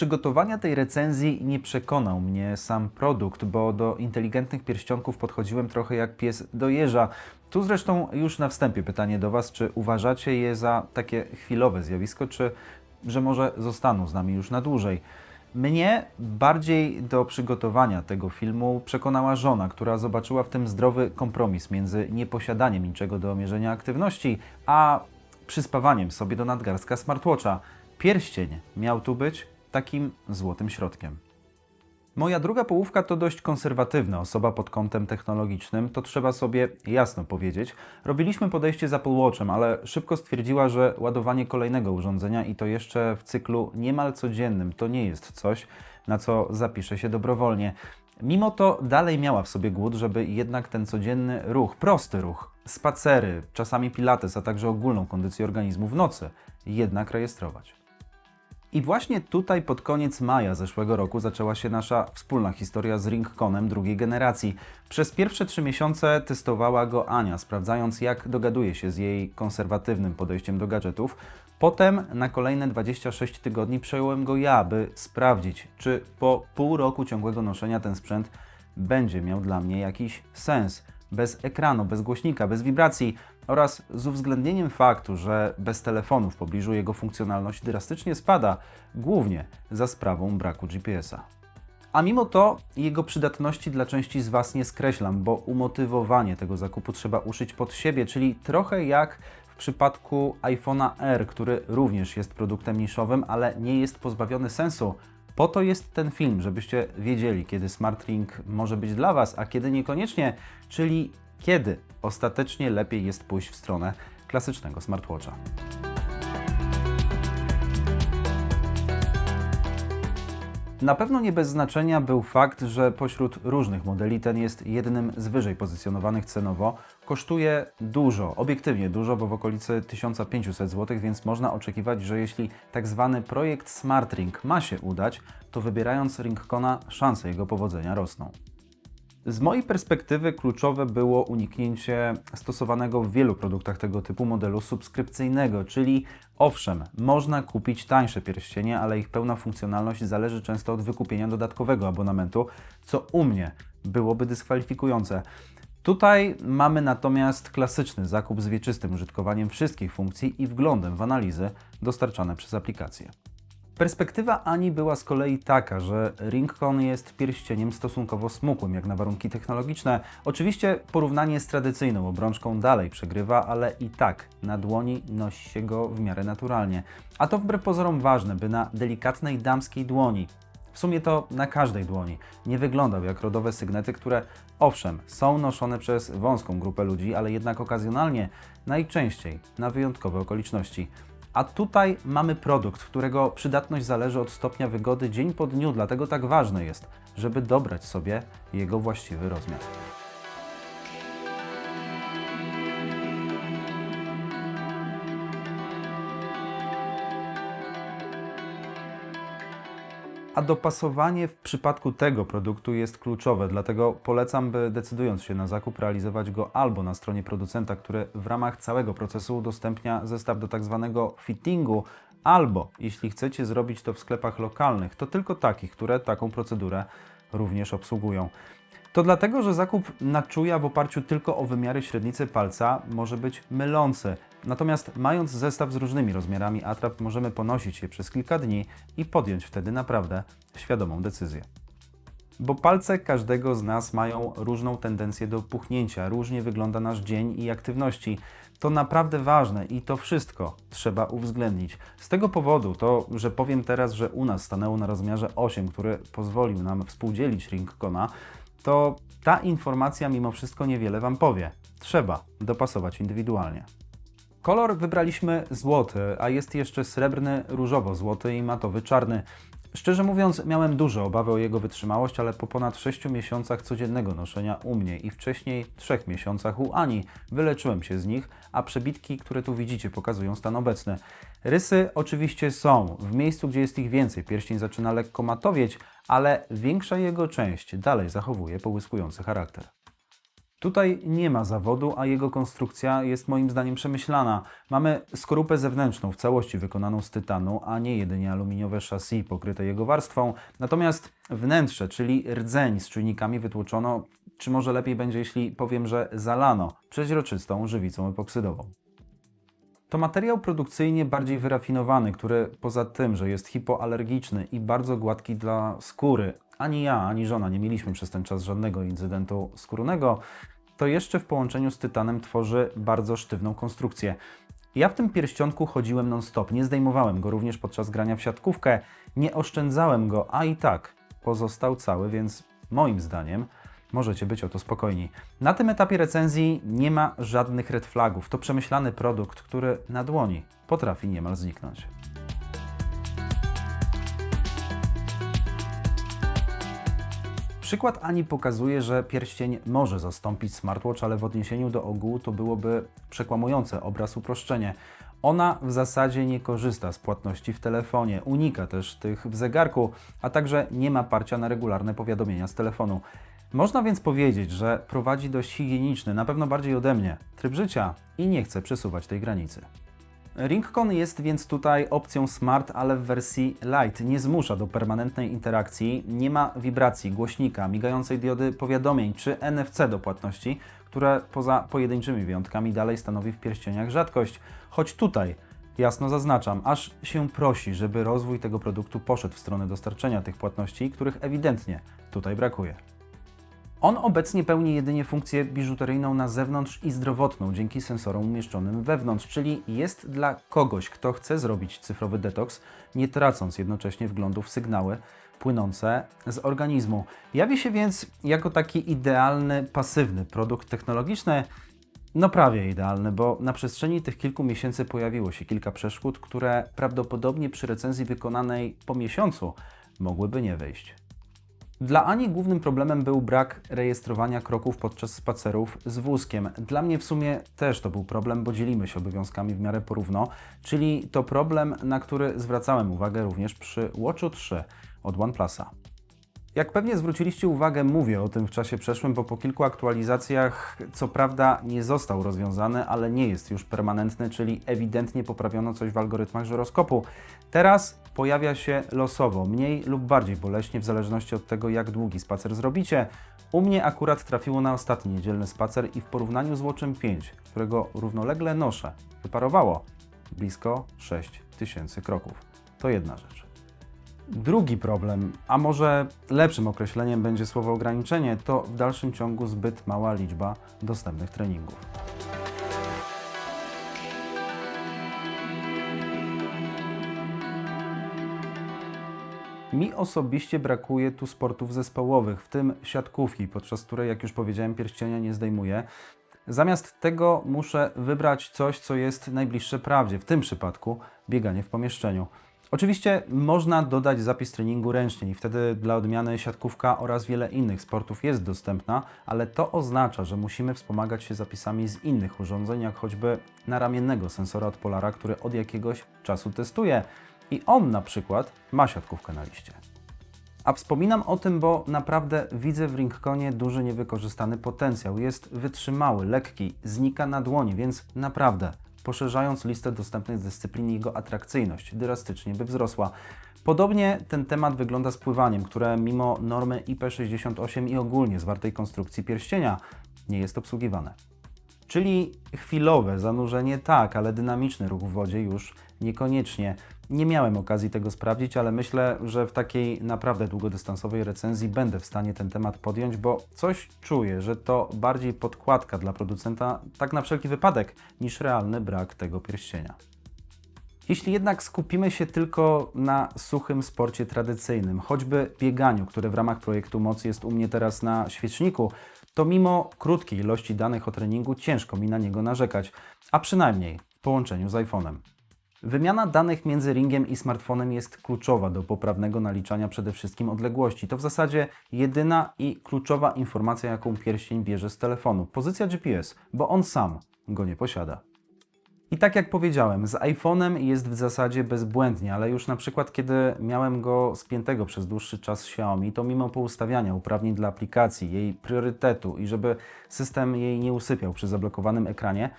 Przygotowania tej recenzji nie przekonał mnie sam produkt, bo do inteligentnych pierścionków podchodziłem trochę jak pies do jeża. Tu zresztą już na wstępie pytanie do Was, czy uważacie je za takie chwilowe zjawisko, czy że może zostaną z nami już na dłużej. Mnie bardziej do przygotowania tego filmu przekonała żona, która zobaczyła w tym zdrowy kompromis między nieposiadaniem niczego do mierzenia aktywności, a przyspawaniem sobie do nadgarstka smartwatcha. Pierścień miał tu być takim złotym środkiem. Moja druga połówka to dość konserwatywna osoba pod kątem technologicznym, to trzeba sobie jasno powiedzieć. Robiliśmy podejście z Apple Watchem, ale szybko stwierdziła, że ładowanie kolejnego urządzenia i to jeszcze w cyklu niemal codziennym to nie jest coś, na co zapisze się dobrowolnie. Mimo to dalej miała w sobie głód, żeby jednak ten codzienny ruch, prosty ruch, spacery, czasami pilates, a także ogólną kondycję organizmu w nocy jednak rejestrować. I właśnie tutaj pod koniec maja zeszłego roku zaczęła się nasza wspólna historia z Ringconem drugiej generacji. Przez pierwsze trzy miesiące testowała go Ania, sprawdzając jak dogaduje się z jej konserwatywnym podejściem do gadżetów. Potem na kolejne 26 tygodni przejąłem go ja, by sprawdzić, czy po pół roku ciągłego noszenia ten sprzęt będzie miał dla mnie jakiś sens. Bez ekranu, bez głośnika, bez wibracji oraz z uwzględnieniem faktu, że bez telefonu w pobliżu jego funkcjonalność drastycznie spada, głównie za sprawą braku GPS-a. A mimo to jego przydatności dla części z Was nie skreślam, bo umotywowanie tego zakupu trzeba uszyć pod siebie, czyli trochę jak w przypadku iPhone'a R, który również jest produktem niszowym, ale nie jest pozbawiony sensu. Po to jest ten film, żebyście wiedzieli, kiedy Smart Ring może być dla Was, a kiedy niekoniecznie, czyli kiedy ostatecznie lepiej jest pójść w stronę klasycznego smartwatcha. Na pewno nie bez znaczenia był fakt, że pośród różnych modeli ten jest jednym z wyżej pozycjonowanych cenowo. Kosztuje dużo, obiektywnie dużo, bo w okolicy 1500 zł, więc można oczekiwać, że jeśli tak zwany projekt Smart Ring ma się udać, to wybierając Ringcona szanse jego powodzenia rosną. Z mojej perspektywy kluczowe było uniknięcie stosowanego w wielu produktach tego typu modelu subskrypcyjnego, czyli owszem, można kupić tańsze pierścienie, ale ich pełna funkcjonalność zależy często od wykupienia dodatkowego abonamentu, co u mnie byłoby dyskwalifikujące. Tutaj mamy natomiast klasyczny zakup z wieczystym użytkowaniem wszystkich funkcji i wglądem w analizy dostarczane przez aplikację. Perspektywa Ani była z kolei taka, że Ringcon jest pierścieniem stosunkowo smukłym jak na warunki technologiczne. Oczywiście porównanie z tradycyjną obrączką dalej przegrywa, ale i tak na dłoni nosi się go w miarę naturalnie. A to wbrew pozorom ważne, by na delikatnej damskiej dłoni w sumie to na każdej dłoni. Nie wyglądał jak rodowe sygnety, które owszem, są noszone przez wąską grupę ludzi, ale jednak okazjonalnie, najczęściej na wyjątkowe okoliczności. A tutaj mamy produkt, którego przydatność zależy od stopnia wygody dzień po dniu, dlatego tak ważne jest, żeby dobrać sobie jego właściwy rozmiar. A dopasowanie w przypadku tego produktu jest kluczowe, dlatego polecam, by decydując się na zakup, realizować go albo na stronie producenta, który w ramach całego procesu udostępnia zestaw do tak zwanego fittingu, albo jeśli chcecie zrobić to w sklepach lokalnych, to tylko takich, które taką procedurę również obsługują. To dlatego, że zakup na czuja w oparciu tylko o wymiary średnicy palca może być mylący. Natomiast mając zestaw z różnymi rozmiarami atrap, możemy ponosić je przez kilka dni i podjąć wtedy naprawdę świadomą decyzję. Bo palce każdego z nas mają różną tendencję do puchnięcia, różnie wygląda nasz dzień i aktywności. To naprawdę ważne i to wszystko trzeba uwzględnić. Z tego powodu to, że powiem teraz, że u nas stanęło na rozmiarze 8, który pozwolił nam współdzielić Ringcona, to ta informacja mimo wszystko niewiele Wam powie. Trzeba dopasować indywidualnie. Kolor wybraliśmy złoty, a jest jeszcze srebrny, różowo-złoty i matowy czarny. Szczerze mówiąc, miałem duże obawy o jego wytrzymałość, ale po ponad 6 miesiącach codziennego noszenia u mnie i wcześniej 3 miesiącach u Ani wyleczyłem się z nich, a przebitki, które tu widzicie, pokazują stan obecny. Rysy oczywiście są. W miejscu, gdzie jest ich więcej, pierścień zaczyna lekko matowieć, ale większa jego część dalej zachowuje połyskujący charakter. Tutaj nie ma zawodu, a jego konstrukcja jest moim zdaniem przemyślana. Mamy skorupę zewnętrzną w całości wykonaną z tytanu, a nie jedynie aluminiowe chassis pokryte jego warstwą. Natomiast wnętrze, czyli rdzeń z czujnikami wytłoczono, czy może lepiej będzie, jeśli powiem, że zalano przeźroczystą żywicą epoksydową. To materiał produkcyjnie bardziej wyrafinowany, który poza tym, że jest hipoalergiczny i bardzo gładki dla skóry, ani ja, ani żona nie mieliśmy przez ten czas żadnego incydentu skórnego, to jeszcze w połączeniu z tytanem tworzy bardzo sztywną konstrukcję. Ja w tym pierścionku chodziłem non-stop, nie zdejmowałem go również podczas grania w siatkówkę, nie oszczędzałem go, a i tak pozostał cały, więc moim zdaniem możecie być o to spokojni. Na tym etapie recenzji nie ma żadnych red flagów. To przemyślany produkt, który na dłoni potrafi niemal zniknąć. Przykład Ani pokazuje, że pierścień może zastąpić smartwatch, ale w odniesieniu do ogółu to byłoby przekłamujące obraz uproszczenie. Ona w zasadzie nie korzysta z płatności w telefonie, unika też tych w zegarku, a także nie ma parcia na regularne powiadomienia z telefonu. Można więc powiedzieć, że prowadzi dość higieniczny, na pewno bardziej ode mnie, tryb życia i nie chce przesuwać tej granicy. Ringcon jest więc tutaj opcją Smart, ale w wersji Lite. Nie zmusza do permanentnej interakcji, nie ma wibracji, głośnika, migającej diody powiadomień czy NFC do płatności, które poza pojedynczymi wyjątkami dalej stanowi w pierścieniach rzadkość. Choć tutaj jasno zaznaczam, aż się prosi, żeby rozwój tego produktu poszedł w stronę dostarczenia tych płatności, których ewidentnie tutaj brakuje. On obecnie pełni jedynie funkcję biżuteryjną na zewnątrz i zdrowotną dzięki sensorom umieszczonym wewnątrz, czyli jest dla kogoś, kto chce zrobić cyfrowy detoks, nie tracąc jednocześnie wglądu w sygnały płynące z organizmu. Jawi się więc jako taki idealny, pasywny produkt technologiczny, no prawie idealny, bo na przestrzeni tych kilku miesięcy pojawiło się kilka przeszkód, które prawdopodobnie przy recenzji wykonanej po miesiącu mogłyby nie wejść. Dla Ani głównym problemem był brak rejestrowania kroków podczas spacerów z wózkiem. Dla mnie w sumie też to był problem, bo dzielimy się obowiązkami w miarę porówno, czyli to problem, na który zwracałem uwagę również przy Watchu 3 od OnePlusa. Jak pewnie zwróciliście uwagę, mówię o tym w czasie przeszłym, bo po kilku aktualizacjach, co prawda, nie został rozwiązany, ale nie jest już permanentny, czyli ewidentnie poprawiono coś w algorytmach żyroskopu. Teraz pojawia się losowo, mniej lub bardziej boleśnie, w zależności od tego, jak długi spacer zrobicie. U mnie akurat trafiło na ostatni niedzielny spacer i w porównaniu z Watchem 5, którego równolegle noszę, wyparowało blisko 6000 kroków. To jedna rzecz. Drugi problem, a może lepszym określeniem będzie słowo ograniczenie, to w dalszym ciągu zbyt mała liczba dostępnych treningów. Mi osobiście brakuje tu sportów zespołowych, w tym siatkówki, podczas której, jak już powiedziałem, pierścienia nie zdejmuję. Zamiast tego muszę wybrać coś, co jest najbliższe prawdzie, w tym przypadku bieganie w pomieszczeniu. Oczywiście można dodać zapis treningu ręcznie i wtedy dla odmiany siatkówka oraz wiele innych sportów jest dostępna, ale to oznacza, że musimy wspomagać się zapisami z innych urządzeń, jak choćby naramiennego sensora od Polara, który od jakiegoś czasu testuje. I on na przykład ma siatkówkę na liście. A wspominam o tym, bo naprawdę widzę w Ringconie duży niewykorzystany potencjał. Jest wytrzymały, lekki, znika na dłoni, więc naprawdę poszerzając listę dostępnych dyscyplin jego atrakcyjność drastycznie by wzrosła. Podobnie ten temat wygląda z pływaniem, które mimo normy IP68 i ogólnie zwartej konstrukcji pierścienia nie jest obsługiwane. Czyli chwilowe zanurzenie tak, ale dynamiczny ruch w wodzie już niekoniecznie. Nie miałem okazji tego sprawdzić, ale myślę, że w takiej naprawdę długodystansowej recenzji będę w stanie ten temat podjąć, bo coś czuję, że to bardziej podkładka dla producenta, tak na wszelki wypadek, niż realny brak tego pierścienia. Jeśli jednak skupimy się tylko na suchym sporcie tradycyjnym, choćby bieganiu, które w ramach projektu Moc jest u mnie teraz na świeczniku, to mimo krótkiej ilości danych o treningu ciężko mi na niego narzekać, a przynajmniej w połączeniu z iPhone'em. Wymiana danych między ringiem i smartfonem jest kluczowa do poprawnego naliczania przede wszystkim odległości. To w zasadzie jedyna i kluczowa informacja, jaką pierścień bierze z telefonu. Pozycja GPS, bo on sam go nie posiada. I tak jak powiedziałem, z iPhone'em jest w zasadzie bezbłędnie, ale już na przykład kiedy miałem go spiętego przez dłuższy czas Xiaomi, to mimo poustawiania uprawnień dla aplikacji, jej priorytetu i żeby system jej nie usypiał przy zablokowanym ekranie,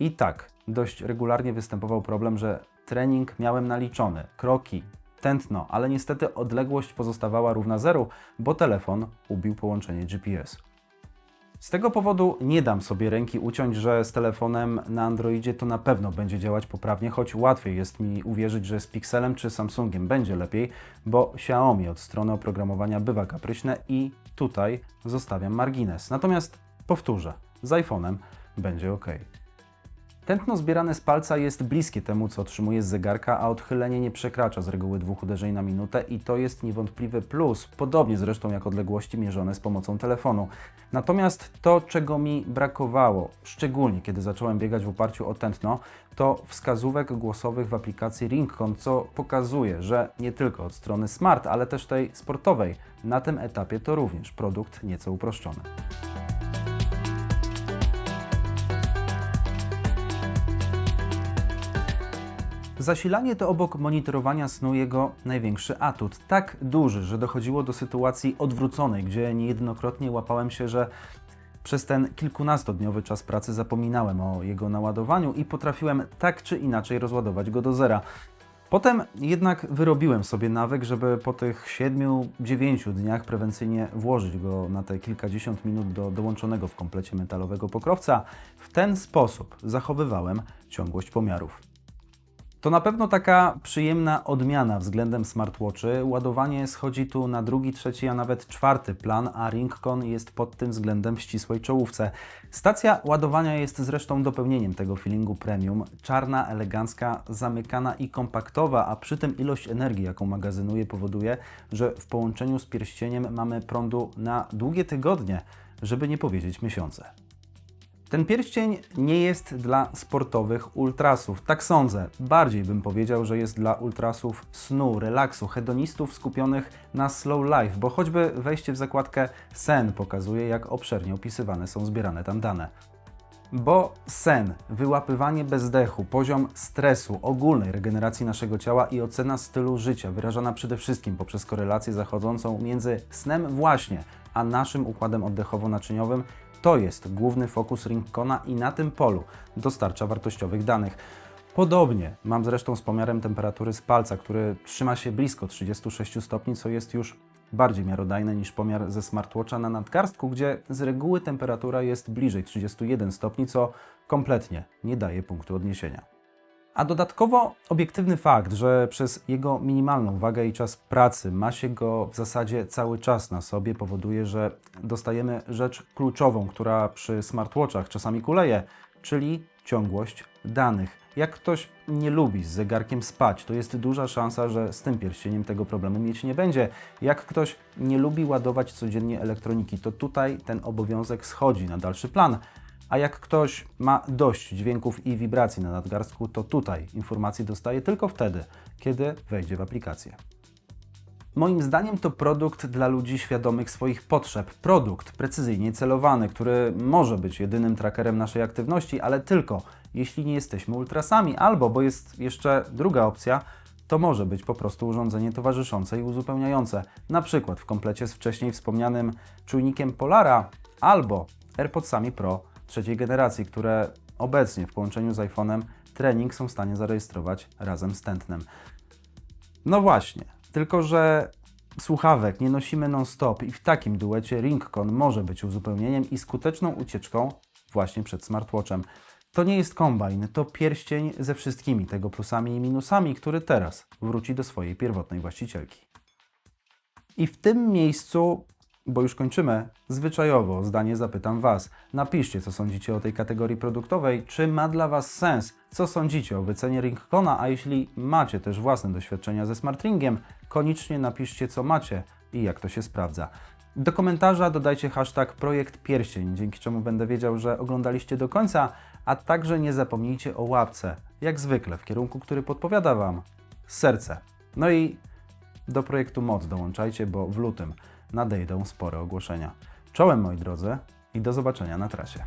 i tak dość regularnie występował problem, że trening miałem naliczony, kroki, tętno, ale niestety odległość pozostawała równa zeru, bo telefon ubił połączenie GPS. Z tego powodu nie dam sobie ręki uciąć, że z telefonem na Androidzie to na pewno będzie działać poprawnie, choć łatwiej jest mi uwierzyć, że z Pixelem czy Samsungiem będzie lepiej, bo Xiaomi od strony oprogramowania bywa kapryśne i tutaj zostawiam margines. Natomiast powtórzę, z iPhone'em będzie ok. Tętno zbierane z palca jest bliskie temu, co otrzymuję z zegarka, a odchylenie nie przekracza z reguły dwóch uderzeń na minutę i to jest niewątpliwy plus, podobnie zresztą jak odległości mierzone z pomocą telefonu. Natomiast to, czego mi brakowało, szczególnie kiedy zacząłem biegać w oparciu o tętno, to wskazówek głosowych w aplikacji Ringcon, co pokazuje, że nie tylko od strony smart, ale też tej sportowej, na tym etapie to również produkt nieco uproszczony. Zasilanie to obok monitorowania snu jego największy atut. Tak duży, że dochodziło do sytuacji odwróconej, gdzie niejednokrotnie łapałem się, że przez ten kilkunastodniowy czas pracy zapominałem o jego naładowaniu i potrafiłem tak czy inaczej rozładować go do zera. Potem jednak wyrobiłem sobie nawyk, żeby po tych 7-9 dniach prewencyjnie włożyć go na te kilkadziesiąt minut do dołączonego w komplecie metalowego pokrowca. W ten sposób zachowywałem ciągłość pomiarów. To na pewno taka przyjemna odmiana względem smartwatchy. Ładowanie schodzi tu na drugi, trzeci, a nawet czwarty plan, a Ringcon jest pod tym względem w ścisłej czołówce. Stacja ładowania jest zresztą dopełnieniem tego feelingu premium. Czarna, elegancka, zamykana i kompaktowa, a przy tym ilość energii, jaką magazynuje, powoduje, że w połączeniu z pierścieniem mamy prądu na długie tygodnie, żeby nie powiedzieć miesiące. Ten pierścień nie jest dla sportowych ultrasów. Tak sądzę. Bardziej bym powiedział, że jest dla ultrasów snu, relaksu, hedonistów skupionych na slow life, bo choćby wejście w zakładkę sen pokazuje, jak obszernie opisywane są zbierane tam dane. Bo sen, wyłapywanie bezdechu, poziom stresu, ogólnej regeneracji naszego ciała i ocena stylu życia, wyrażana przede wszystkim poprzez korelację zachodzącą między snem właśnie, a naszym układem oddechowo-naczyniowym, to jest główny fokus Ringcona i na tym polu dostarcza wartościowych danych. Podobnie mam zresztą z pomiarem temperatury z palca, który trzyma się blisko 36 stopni, co jest już bardziej miarodajne niż pomiar ze smartwatcha na nadgarstku, gdzie z reguły temperatura jest bliżej 31 stopni, co kompletnie nie daje punktu odniesienia. A dodatkowo obiektywny fakt, że przez jego minimalną wagę i czas pracy ma się go w zasadzie cały czas na sobie, powoduje, że dostajemy rzecz kluczową, która przy smartwatchach czasami kuleje, czyli ciągłość danych. Jak ktoś nie lubi z zegarkiem spać, to jest duża szansa, że z tym pierścieniem tego problemu mieć nie będzie. Jak ktoś nie lubi ładować codziennie elektroniki, to tutaj ten obowiązek schodzi na dalszy plan. A jak ktoś ma dość dźwięków i wibracji na nadgarstku, to tutaj informacje dostaje tylko wtedy, kiedy wejdzie w aplikację. Moim zdaniem to produkt dla ludzi świadomych swoich potrzeb. Produkt precyzyjnie celowany, który może być jedynym trackerem naszej aktywności, ale tylko jeśli nie jesteśmy ultrasami, albo, bo jest jeszcze druga opcja, to może być po prostu urządzenie towarzyszące i uzupełniające, na przykład w komplecie z wcześniej wspomnianym czujnikiem Polara albo AirPodsami Pro trzeciej generacji, które obecnie w połączeniu z iPhone'em trening są w stanie zarejestrować razem z tętnem. No właśnie, tylko że słuchawek nie nosimy non-stop i w takim duecie Ringcon może być uzupełnieniem i skuteczną ucieczką właśnie przed smartwatchem. To nie jest kombajn, to pierścień ze wszystkimi tego plusami i minusami, który teraz wróci do swojej pierwotnej właścicielki. I w tym miejscu bo już kończymy, zwyczajowo zdanie zapytam Was. Napiszcie, co sądzicie o tej kategorii produktowej, czy ma dla Was sens, co sądzicie o wycenie Ringcona, a jeśli macie też własne doświadczenia ze SmartRingiem, koniecznie napiszcie, co macie i jak to się sprawdza. Do komentarza dodajcie hashtag projekt pierścień, dzięki czemu będę wiedział, że oglądaliście do końca, a także nie zapomnijcie o łapce, jak zwykle w kierunku, który podpowiada Wam serce. No i do projektu Moc dołączajcie, bo w lutym nadejdą spore ogłoszenia. Czołem moi drodzy i do zobaczenia na trasie.